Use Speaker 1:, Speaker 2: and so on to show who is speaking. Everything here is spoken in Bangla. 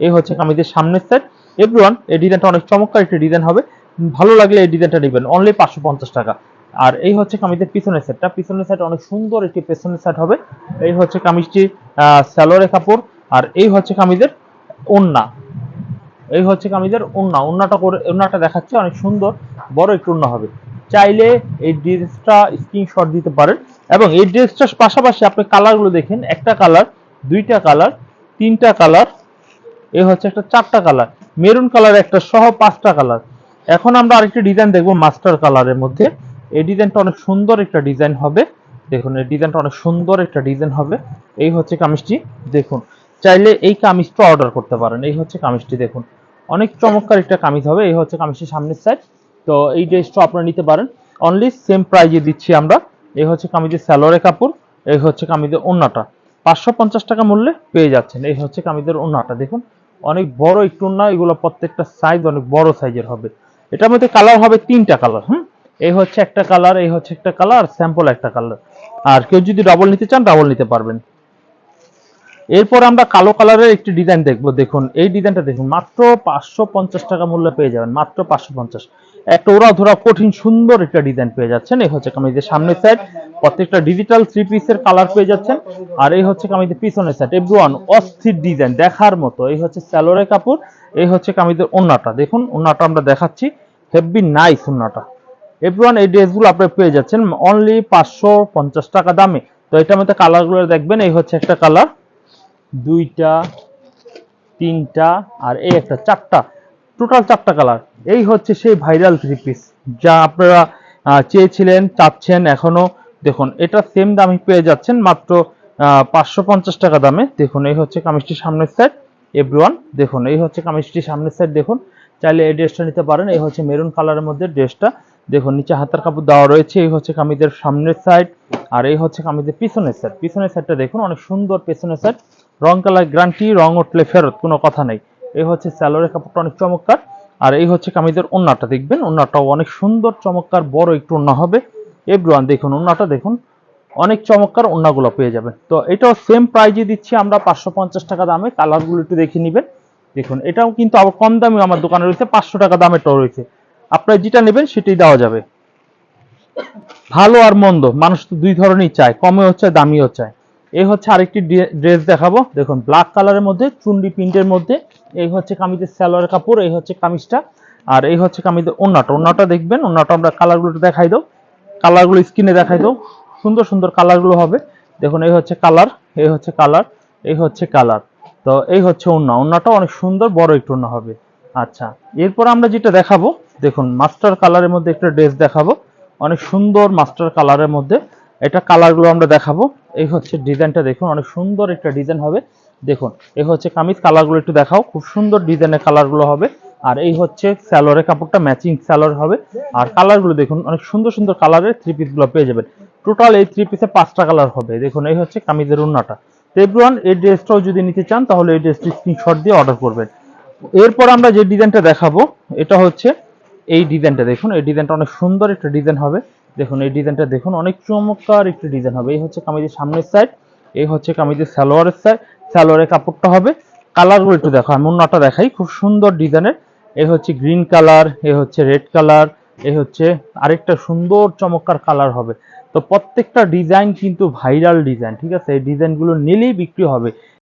Speaker 1: এই হচ্ছে কামিজের সামনের সাইড এভরিওয়ান এই ডিজাইনটা অনেক চমৎকার একটি ডিজাইন হবে। ভালো লাগলে এই ডিজাইনটা নেবেন। অনলি পাঁচশো পঞ্চাশ টাকা। আর এই হচ্ছে কামিজের পিছনের সেটটা পিছনের সেট অনেক সুন্দর একটি পেছনের সেট হবে। এই হচ্ছে কামিজটি স্যালোরে কাপড়। আর এই হচ্ছে কামিজের ওন্না। এই হচ্ছে কামিজের ওন্না। ওন্নাটা করে ওন্নাটা দেখাচ্ছে অনেক সুন্দর। বড় একটু ওন্না হবে। চাইলে এই ড্রেসটা স্ক্রিনশট দিতে পারেন। এবং এই ড্রেসটার পাশাপাশি আপনি কালারগুলো দেখেন। একটা কালার দুইটা কালার তিনটা কালার এই হচ্ছে একটা চারটা কালার মেরুন কালার একটা সহ পাঁচটা কালার এখন আমরা আরেকটি ডিজাইন দেখব মাস্টার কালারের মধ্যে। এই ডিজাইনটা অনেক সুন্দর একটা ডিজাইন হবে। দেখুন, এই ডিজাইনটা অনেক সুন্দর একটা ডিজাইন হবে। এই হচ্ছে কামিজটি, দেখুন। চাইলে এই কামিজটা অর্ডার করতে পারেন। এই হচ্ছে কামিজটি, দেখুন। অনেক চমৎকার একটা কামিজ হবে। এই হচ্ছে কামিজটির সামনের সাইড তো এই ড্রেসটা আপনারা নিতে পারেন। অনলি সেম প্রাইজে দিচ্ছি আমরা। এই হচ্ছে কামিজের স্যালোরে কাপড়। এই হচ্ছে কামিজের ওন্নাটা। পাঁচশো পঞ্চাশ টাকা মূল্যে পেয়ে যাচ্ছেন। এই হচ্ছে কামিজের ওন্নাটা, দেখুন। অনেক বড় একটু না, এগুলো প্রত্যেকটা সাইজ অনেক বড় সাইজের হবে। এটার মধ্যে কালার হবে তিনটা কালার হুম? এই হচ্ছে একটা কালার এই হচ্ছে একটা কালার স্যাম্পল একটা কালার আর কেউ যদি ডাবল নিতে চান ডাবল নিতে পারবেন। এরপর আমরা কালো কালারের একটি ডিজাইন দেখব। দেখুন, এই ডিজাইনটা দেখুন, মাত্র পাঁচশো পঞ্চাশ টাকা মূল্যে পেয়ে যাবেন, মাত্র পাঁচশো পঞ্চাশ। একটা ওরা ধরা কঠিন, সুন্দর একটা ডিজাইন পেয়ে যাচ্ছেন। এই হচ্ছে কামিজের সামনের সাইড প্রত্যেকটা ডিজিটাল থ্রি পিসের কালার পেয়ে যাচ্ছেন। আর এই হচ্ছে কামিজের পিছনের সাইড এভরিওয়ান অস্থির ডিজাইন দেখার মতো। এই হচ্ছে স্যালোরে কাপড়। এই হচ্ছে কামিজের ওন্নাটা দেখুন ওন্নাটা আমরা দেখাচ্ছি। হেভি নাইস ওন্নাটা এভরিওয়ান এই ড্রেসগুলো আপনি পেয়ে যাচ্ছেন। অনলি পাঁচশো পঞ্চাশ টাকা দামে। তো এটার মধ্যে কালারগুলো দেখবেন। এই হচ্ছে একটা কালার দুইটা, তিনটা, আর এই একটা চারটা। টোটাল চারটা কালার এই হচ্ছে সেই ভাইরাল থ্রি পিস যা আপনারা চেয়েছিলেন, চাচ্ছেন, এখনও। দেখুন, এটা সেম দামে পেয়ে যাচ্ছেন, মাত্র পাঁচশো পঞ্চাশ টাকা দামে। দেখুন, এই হচ্ছে কামিজটির সামনের সাইড এভরিওয়ান দেখুন, এই হচ্ছে কামিজটির সামনের সাইড দেখুন। চাইলে এই ড্রেসটা নিতে পারেন, এই হচ্ছে মেরুন কালারের মধ্যে ড্রেসটা দেখুন, নিচে হাতের কাপড় দেওয়া রয়েছে, এই হচ্ছে কামিজের সামনের সাইড আর এই হচ্ছে কামিজের পিছনের সাইড পিছনের সাইডটা দেখুন, অনেক সুন্দর পিছনের সাইড রং কালার গ্রান্টি রং উঠলে ফেরত, কোনো কথা নেই। এই হচ্ছে স্যালোরের কাপড়টা অনেক চমৎকার। আর এই হচ্ছে কামিজের ওন্নাটা, দেখবেন? ওন্নাটাও অনেক সুন্দর, চমৎকার, বড় একটু ওন্না হবে। এভরিওয়ান দেখুন, ওন্নাটা দেখুন, অনেক চমৎকার ওন্নাগুলো পেয়ে যাবেন। তো এটাও সেম প্রাইজে দিচ্ছি আমরা পাঁচশো পঞ্চাশ টাকা দামে। কালারগুলো একটু দেখে নেবেন। দেখুন, এটাও কিন্তু আবার কম দামে আমার দোকানে রয়েছে, পাঁচশো টাকা দামেটাও রয়েছে। আপনারা যেটা নেবেন সেটাই দেওয়া যাবে। ভালো আর মন্দ, মানুষ তো দুই ধরনেরই চায় কমেও চায়, দামিও চায়। এই হচ্ছে আরেকটি ড্রেস দেখাবো। দেখুন ব্ল্যাক কালারের মধ্যে, চুন্ডি প্রিন্টের মধ্যে, এই হচ্ছে কামিজের স্যালোয়ার কাপড়, এই হচ্ছে কামিজটা। আর এই হচ্ছে কামিজের ওন্নাটা। ওন্নাটা দেখবেন, ওন্নাটা আমরা কালারগুলো দেখাই দাও কালারগুলো স্ক্রিনে দেখাই দাও সুন্দর সুন্দর কালারগুলো হবে। দেখুন, এই হচ্ছে কালার এই হচ্ছে কালার এই হচ্ছে কালার তো এই হচ্ছে ওন্না। ওন্নাটা অনেক সুন্দর, বড় একটু ওন্না হবে। আচ্ছা এরপর আমরা যেটা দেখাবো, দেখুন মাস্টার কালারের মধ্যে একটা ড্রেস দেখাবো। অনেক সুন্দর মাস্টার কালারের মধ্যে। এটা কালারগুলো আমরা দেখাবো। এই হচ্ছে ডিজাইনটা দেখুন, অনেক সুন্দর একটা ডিজাইন হবে। দেখুন, এই হচ্ছে কামিজ, কালারগুলো একটু দেখাও। খুব সুন্দর ডিজাইনের কালারগুলো হবে। আর এই হচ্ছে স্যালোয়ারের কাপড়টা ম্যাচিং স্যালোয়ার হবে। আর কালারগুলো দেখুন, অনেক সুন্দর সুন্দর কালারের থ্রি পিসগুলো পেয়ে যাবেন। টোটাল এই থ্রি পিসে পাঁচটা কালার হবে। দেখুন, এই হচ্ছে কামিজের উন্নাটা। এভরিওয়ান এই ড্রেসটাও যদি নিতে চান, তাহলে এই ড্রেসটি স্ক্রিনশট দিয়ে অর্ডার করবেন। এরপর আমরা যে ডিজাইনটা দেখাবো, এটা হচ্ছে এই ডিজাইনটা দেখুন, এই ডিজাইনটা অনেক সুন্দর একটা ডিজাইন হবে। দেখুন, এই ডিজাইনটা দেখুন, অনেক চমৎকার একটা ডিজাইন হবে। এই হচ্ছে কামিজের সামনের সাইড এই হচ্ছে কামিজের সালোয়ারের সাইড সালোয়ারের কাপড়টা হবে। কালারগুলো একটু দেখো, আমি অন্যটা দেখাই, খুব সুন্দর ডিজাইনের। এই হচ্ছে গ্রিন কালার এ হচ্ছে রেড কালার এই হচ্ছে আরেকটা সুন্দর চমৎকার কালার হবে। তো প্রত্যেকটা ডিজাইন কিন্তু ভাইরাল ডিজাইন ঠিক আছে? এই ডিজাইনগুলো নিলেই বিক্রি হবে।